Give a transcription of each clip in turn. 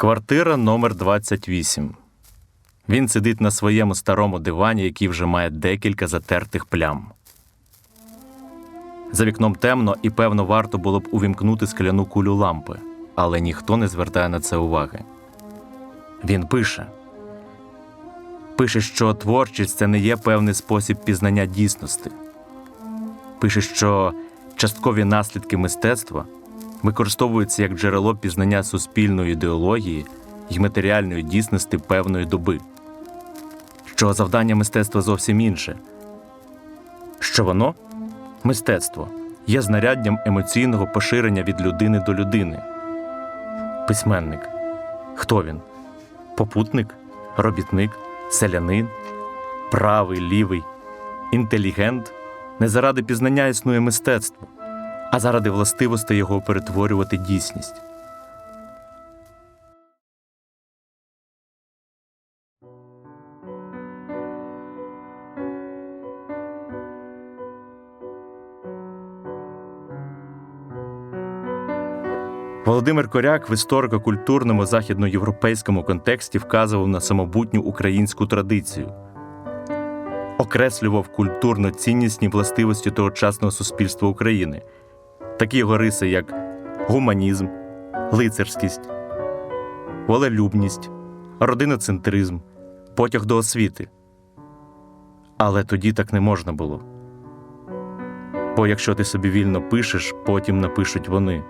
Квартира номер 28. Він сидить на своєму старому дивані, який вже має декілька затертих плям. За вікном темно, і певно, варто було б увімкнути скляну кулю лампи, але ніхто не звертає на це уваги. Він пише. Пише, що творчість це не є певний спосіб пізнання дійсності. Пише, що часткові наслідки мистецтва використовуються як джерело пізнання суспільної ідеології і матеріальної дійсності певної доби, що завдання мистецтва зовсім інше, що воно, мистецтво, є знаряддям емоційного поширення від людини до людини. Письменник. Хто він? Попутник, робітник, селянин, правий, лівий, інтелігент. Не заради пізнання існує мистецтво, а заради властивостей його перетворювати дійсність. Володимир Коряк в історико-культурному західноєвропейському контексті вказував на самобутню українську традицію, окреслював культурно ціннісні властивості тогочасного суспільства України, такі його риси, як гуманізм, лицарськість, волелюбність, родиноцентризм, потяг до освіти. Але тоді так не можна було. Бо якщо ти собі вільно пишеш, потім напишуть вони.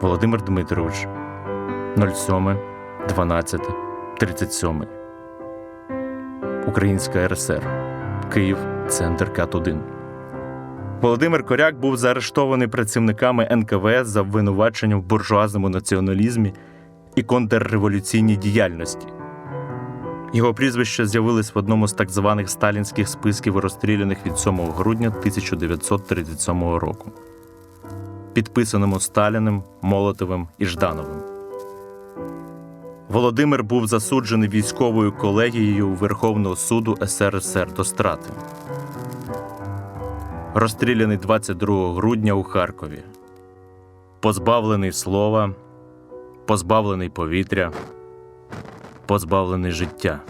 Володимир Дмитрович 07 12 37 Українська РСР Київ, центр КАТ-1 Володимир Коряк був заарештований працівниками НКВС за обвинуваченням в буржуазному націоналізмі і контрреволюційній діяльності. Його прізвище з'явилось в одному з так званих сталінських списків розстріляних від 7 грудня 1937 року підписаному Сталіним, Молотовим і Ждановим. Володимир був засуджений військовою колегією Верховного суду СРСР до страти. Розстріляний 22 грудня у Харкові. Позбавлений слова, позбавлений повітря, позбавлений життя.